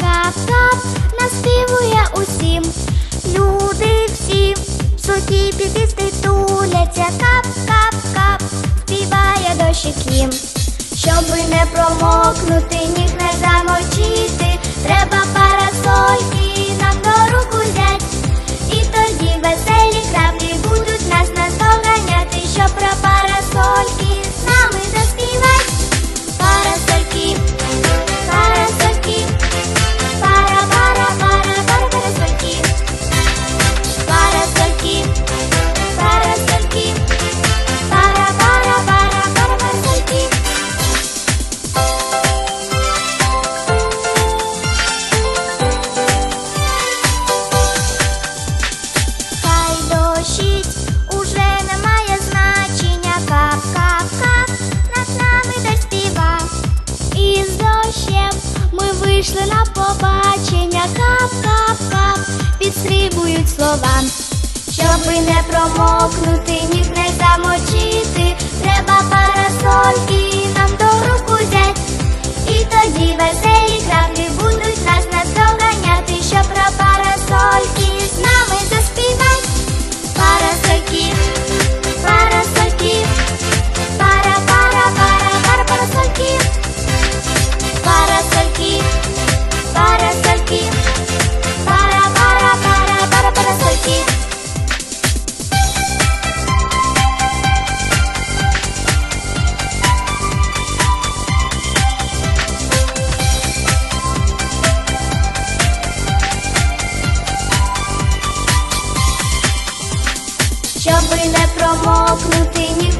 ша-ша, наспівує усім. Люди всі в суті підісти туляться, кап-кап-кап, співає дощі їм. Щоби не промокнути, ніг не замочити. кап-кап-кап підстрибують слова, щоби не промокнути, ніг не замочити. не промокнути ні.